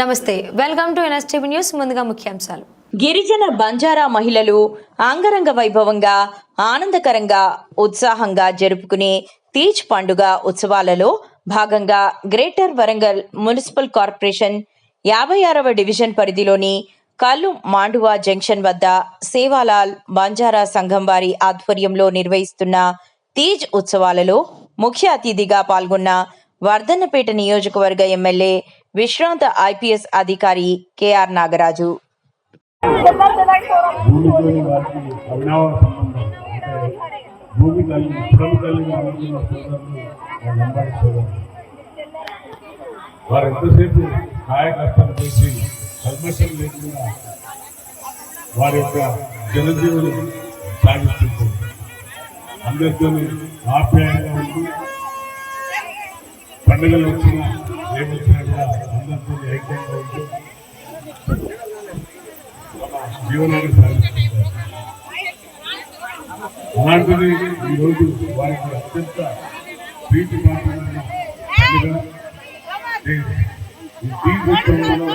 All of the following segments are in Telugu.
నమస్తే వెల్కమ్ టు ఎన్ఎస్టీవీ న్యూస్ ముందుగా ముఖ్యాంశాలు. గిరిజన బంజారా మహిళలు అంగరంగ వైభవంగా ఆనందకరంగా ఉత్సాహంగా జరుపుకునే తీజ్ పండుగ ఉత్సవాలలో భాగంగా గ్రేటర్ వరంగల్ మున్సిపల్ కార్పొరేషన్ యాభై ఆరవ డివిజన్ పరిధిలోని కల్లు మాండువా జంక్షన్ వద్ద సేవాలాల్ బంజారా సంఘం వారి ఆధ్వర్యంలో నిర్వహిస్తున్న తీజ్ ఉత్సవాలలో ముఖ్య అతిథిగా పాల్గొన్న వర్ధన్నపేట నియోజకవర్గ ఎమ్మెల్యే విశ్రాంత ఐపీఎస్ అధికారి కెఆర్ నాగరాజు భూమితోని వారికి అవినావ సంబంధం అంటే భూమి తల్లి పుడమి తల్లిగా అనుకున్న సోదరులు వాళ్ళందరి సోదరులు వారు ఎంతసేపు కాయ కష్టం చేసి కల్మషం లేకుండా వారి యొక్క జనజీవనం సాగిస్తుంటారు అందరితో ఆప్యాయంగా ఉండి పండుగలు వచ్చినా ఏమొచ్చినా కూడా అందరితో ఐక్యంగా ఉంటూ జీవనాన్ని సాగిస్తుంటారు అలాంటిది ఈరోజు వారికి అత్యంత ప్రీతి పాత్రమైన పండుగ ఈ దీపోత్సవంలో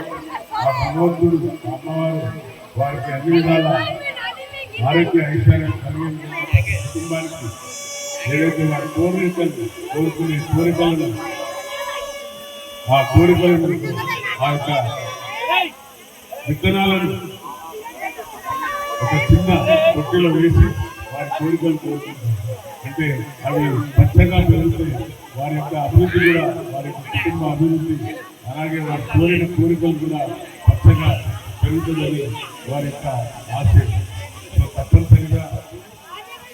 ఆ భగవంతుడు ఆ అమ్మవారు వారికి అన్ని విధాల ఆరోగ్య ఐశ్వర్యం కలిగి కుటుంబానికి ఏదైతే వారి కోరికలు కోరుకునే కోరికలను ఆ కోరికలను ఆ యొక్క విత్తనాలను ఒక చిన్న తొట్టిలో వేసి వారి కోరికలు కోరుకుంటారు అంటే అవి పచ్చగా పెరుగుతాయి. వారి యొక్క అభివృద్ధి కూడా వారి యొక్క కుటుంబ అభివృద్ధి అలాగే వారి కోరిన కోరికలు కూడా పచ్చగా పెరుగుతుందని వారి యొక్క ఆశయం సో తప్పనిసరిగా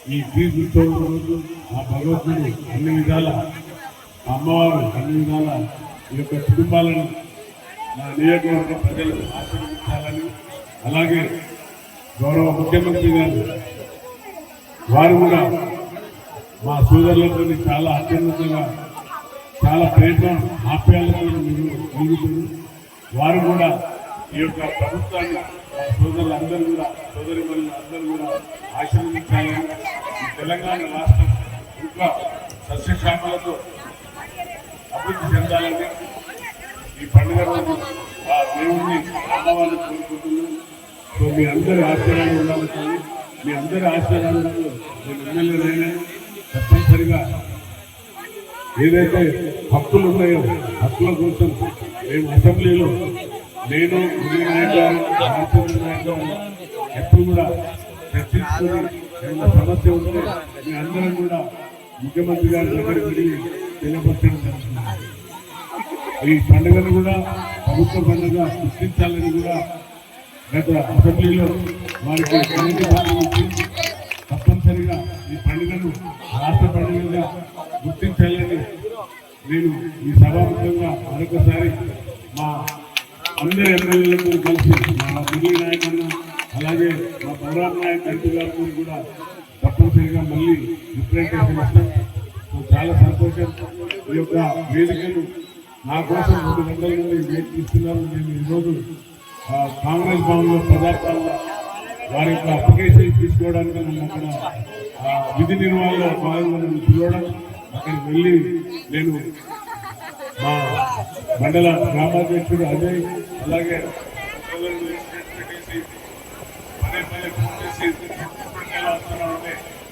ఈ ఫీజు ఉత్సవం రోజు ఆ భగవంతుడు అన్ని విధాల అమ్మవారు అన్ని విధాల ఈ యొక్క కుటుంబాలను నా నియోజకవర్గ ప్రజలు ఆశీర్వదించాలని అలాగే గౌరవ ముఖ్యమంత్రి గారు వారు కూడా మా సోదరులతో చాలా అత్యున్నతంగా చాలా ప్రేమ ఆప్యాలతో మిగులుతారు వారు కూడా ఈ యొక్క ప్రభుత్వాన్ని మా సోదరులందరూ కూడా సోదరి అందరూ కూడా ఆశీర్వదించాలని తెలంగాణ రాష్ట్రం ఇంకా సస్యశ్యామలతో అభివృద్ధి చెందాలని ఈ పండుగ రోజు ఆ దేవుణ్ణి అమ్మవారిని కోరుకుంటున్నాను సో మీ అందరి ఆశీర్వాదం ఉండాలి మీ అందరి ఆశీర్వాదాలు నేను ఎమ్మెల్యేనైనా తప్పనిసరిగా ఏదైతే హక్కులు ఉన్నాయో హక్కుల కోసం మేము అసెంబ్లీలో నేను ఎప్పుడు కూడా చర్చించుకుని ఏమైనా సమస్య ఉంటే మీ అందరం కూడా ముఖ్యమంత్రి గారి దగ్గరికి వెళ్ళి తెలియపరచడం జరుగుతుంది. ఈ పండుగను కూడా ప్రభుత్వ పండుగ సృష్టించాలని కూడా గత అసెంబ్లీలో వారికి కమిటీ ఇచ్చి తప్పనిసరిగా ఈ పండుగను రాష్ట్ర పండుగగా గుర్తించాలని నేను ఈ సభాముఖంగా మరొకసారి మా అందరి ఎమ్మెల్యేలతో కలిసి మా మురళీ నాయకన్న అలాగే మా బలరాం నాయక్ ఎంపీ గారు కూడా తప్పనిసరిగా మళ్ళీ రిప్రజెంటేషన్ ఇస్తాం. చాలా సంతోషం. ఈ యొక్క వేదికను నా కోసం రెండు గంటల నుండి వేచి ఇస్తున్నాను నేను ఈరోజు కాంగ్రెస్ భవన్లో పదార్థాల్లో వారి యొక్క అప్లికేషన్ తీసుకోవడానికి నన్ను అక్కడ విధి నిర్వహణలో భాగంగా నన్ను పిలవడం అక్కడికి వెళ్ళి నేను మా మండల గ్రామాధ్యక్షుడు అజయ్ అలాగే పదే పదే ఫోన్ చేసి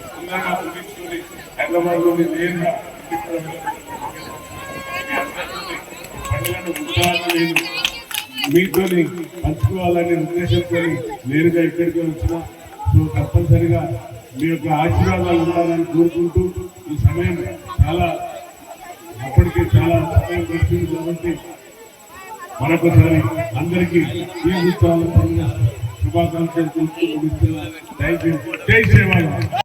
తొందరగా ముగించుకొని హైదరాబాద్లోని నేరుగా పండుగను మీతోని పంచుకోవాలనే ఉద్దేశంతో నేరుగా ఇక్కడికి వచ్చిన సో తప్పనిసరిగా మీ యొక్క ఆశీర్వాదాలు ఉండాలని కోరుకుంటూ ఈ సమయం చాలా అప్పటికే చాలా సమయం గడిచింది కాబట్టి మరొకసారి అందరికీ ఈ ఉత్సవాల శుభాకాంక్షలు తెలుస్తూ ముగిస్తున్నా థ్యాంక్ యూ. జై శ్రీవాణి